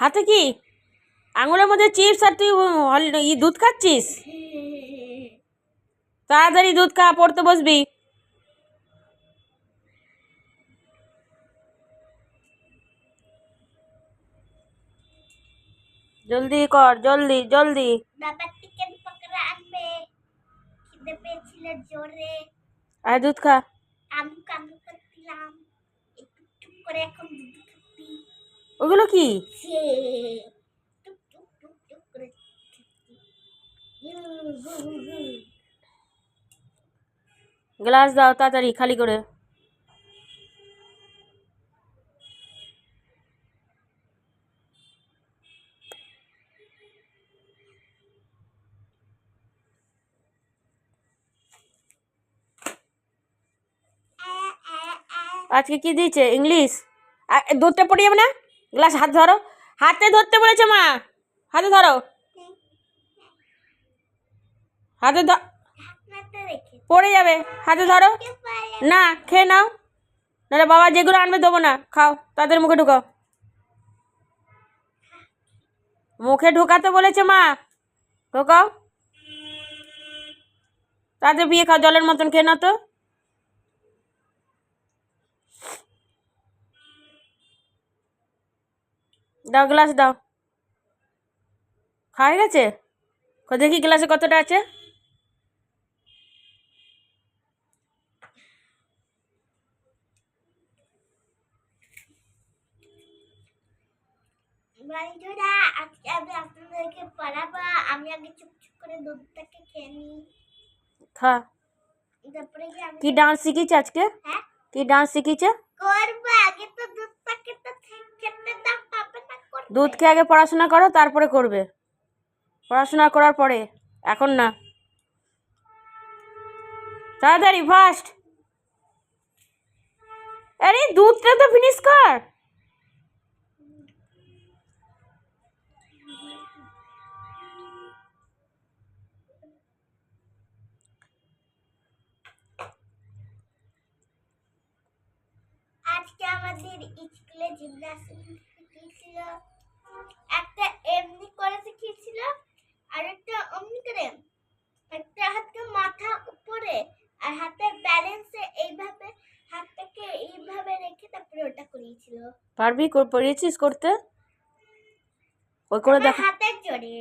হাতে কি? আঙুলের মধ্যে চিপস আর তুই ই দুধ খাচ্ছিস? তাড়াতাড়ি দুধ খা পড়তে বসবি। জলদি কর জলদি জলদি। আর দুধ খা। করছিলাম। একটু করে এখন দুধ খাচ্ছি। ওগুলো কি। গ্লাস দাও তাড়াতাড়ি খালি করে। আজকে কি দিয়েছে ইংলিশ দুধটা পড়ে না গ্লাস হাত ধরো। হাতে ধরতে বলেছে মা। হাতে ধরো। হাতে ধ ঢাকনাটা রেখে পড়ে যাবে। হাতে ধরো। না, খেয়ে নাও। নাহলে বাবা যেগুলো আনবে দেবো না। খাও, তাদের মুখে ঢুকাও। মুখে ঢোকাতে বলেছে মা। ঢোকাও। তাদের বিয়ে খাও, জলের মতন খেয়ে নাও তো। দাও গ্লাস দাও। খাওয়া গেছে? কো দেখি গ্লাসে কতটা আছে। বন্ধুরা আজকে আমি আপনাদেরকে পড়াবো। আমি আগে চুপ চুপ করে দুধটাকে খেয়ে নিই। খা। তারপরে কি আমি কি ডান্স শিখিয়েছে আজকে? হ্যাঁ? কি ডান্স শিখিয়েছে করব আগে তো দুধটাকে তো খেতে দাম পাবে না করবে দুধ খেয়ে আগে পড়াশোনা করো, তারপরে করবে। পড়াশোনা করার পরে, এখন না। তাড়াতাড়ি ফার্স্ট আরে, দুধটা তো ফিনিশ কর! আজকে আমাদের স্কুলে একটা এমনি করে শিখিয়েছিল আর একটা অমনি করে একটা হাতকে মাথা উপরে আর হাতের ব্যালেন্সে এইভাবে হাতটাকে এইভাবে রেখে তারপরে ওটা করিয়েছিল। পারবি পড়িয়েছিস করতে? ওই করে দেখা। হাতের জোরে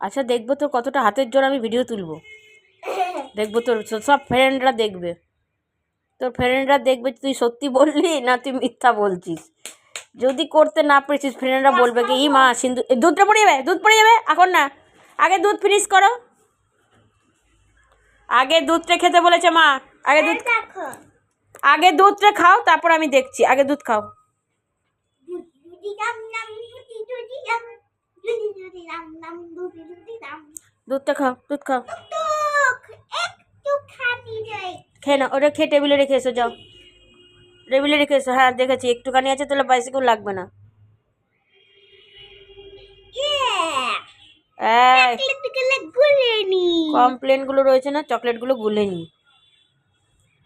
আচ্ছা দেখব তোর কতটা হাতের জোর আমি ভিডিও তুলবো। দেখব তোর সব ফ্রেন্ডরা দেখবে। তোর ফ্রেন্ডরা দেখবে তুই সত্যি বললি না তুই মিথ্যা বলছিস। যদি করতে না পেরেছিস ফ্রেন্ডরা বলবে কি ই মা সিন্ধু দুধটা পড়ে যাবে দুধ পড়ে যাবে এখন না। আগে দুধ ফিনিশ করো। আগে দুধটা খেতে বলেছে মা। আগে দুধ আগে দুধটা খাও তারপর আমি দেখছি। আগে দুধ খাও। দুধটা খাও দুধ খাও। খেয়ে না ওটা খেয়ে টেবিলে রেখে এসো যাও। টেবিলে রেখে এসো। হ্যাঁ দেখেছি। একটুখানি আছে তাহলে বাইসিকেল লাগবে না Yeah! এই চকলেট গেলে গুলে নি কমপ্লেনগুলো রয়েছে না চকলেটগুলো গুলে নি।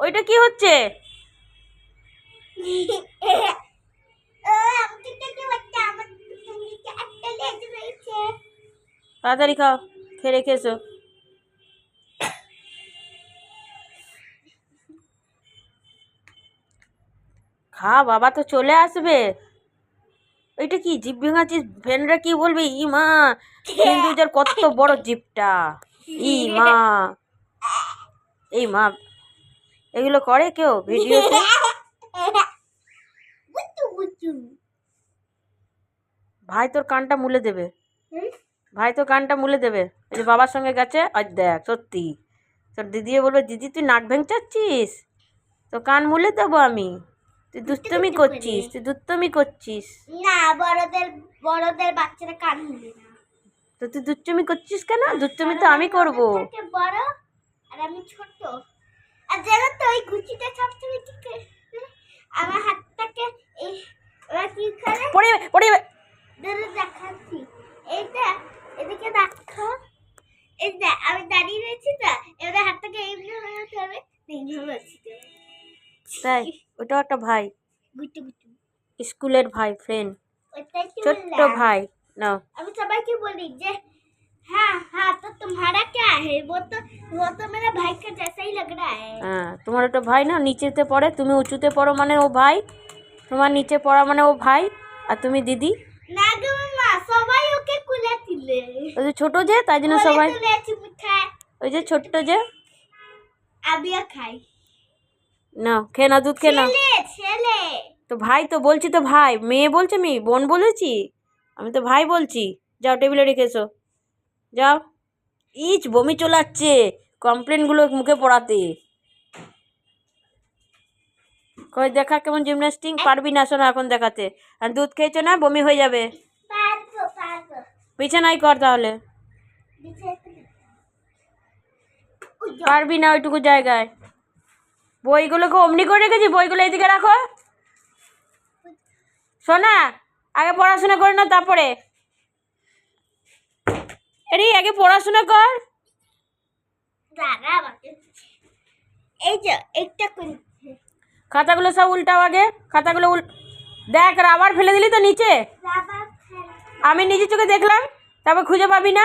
ওইটা কি হচ্ছে? তাড়াতাড়ি খাও, খেয়ে এসো খা, বাবা তো চলে আসবে। ওইটা কি, জিপ ভেঙাচ্ছিস? ফ্রেন্ডরা কি বলবে? ই মা হিন্দুদের কত বড় জিপটা। ই মা এই মা, এগুলো করে কেউ বুচু ভাই তোর কানটা মুলে দেবে। ভাই তো কানটা মুলে দেবে। এই যে বাবার সঙ্গে গেছে, আজ দেখ, সত্যি। তোর দিদিও বলবে, দিদি, তুই নাক ভেঙচাচ্ছিস? তো কান মুলে দেবো আমি। তুই দুষ্টমি করছিস, তুই দুষ্টমি করছিস। না, বড়দের বড়দের বাচ্চারা কান মুলে না। তুই দুষ্টমি করছিস কেন? দুষ্টমি তো আমি করব। বড় আর আমি ছোট। আর জানো তো ওই গুচিটা সবসময় কি করে? আমার হাতটাকে এই ওরা কি করে? পড়ে পড়ে ধরে দেখাচ্ছি। এইটা এদিকে দেখো। এই যে আমি দাঁড়িয়ে রয়েছি তো এবার হাতটাকে এইভাবে হতে হবে। এইভাবে আছি তাই ওটাও একটা ভাই। গুটু গুটু। স্কুলের ভাই ফ্রেন্ড ছোট্ট ভাই। নাও আমি सबकी बोली जे हाँ हाँ तो तुम्हारा क्या है वो तो वो तो मेरा भाई का जैसा ही लग रहा है হ্যাঁ তোমার একটা ভাই না নিচেতে পড়ে তুমি উঁচুতে পড়ো মানে ও ভাই তোমার নিচে পড়া মানে ও ভাই আর তুমি দিদি না গো মামা সবাই ওকে কুলে দিলে ওই যে ছোটো যে তাই জন্য কোলে সবাই তুলে চুমু খায় ওই যে ছোট্ট যে আবিয়া খাই নাও খেয়ে নাও দুধ খেয়ে নাও ছেলে ছেলে তো ভাই তো বলছি তো ভাই মেয়ে বলছে আমি বোন বলেছি আমি তো ভাই বলছি যাও টেবিলে রেখেছো যাও। ইচ বমি চলে আসছে কমপ্লেনগুলো মুখে পড়াতে। কই দেখা কেমন জিমনাস্টিক পারবি না শোনা এখন দেখাতে। আর দুধ খেয়েছো না? বমি হয়ে যাবে। বিছানায় কর তাহলে। পারবি না ওইটুকু জায়গায়। বইগুলোকে অমনি করে রেখেছি বইগুলো এদিকে রাখো। শোনা আগে পড়াশোনা করে না তারপরে। আরে আগে পড়াশোনা কর। দাঁড়া এই যে একটা খাতাগুলো সব উল্টাও আগে। খাতাগুলো উল দেখ রাবার ফেলে দিলি তো নিচে? আমি নিজে চোখে দেখলাম তারপর খুঁজে পাবি না?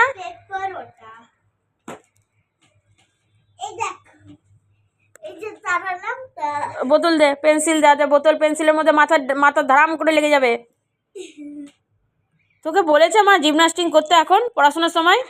বোতল দে পেন্সিল দে দে বোতল পেন্সিলের মধ্যে মাথা মাথা ধারাম করে লেগে যাবে। তোকে বলেছে মা জিমনাস্টিং করতে এখন পড়াশোনার সময়?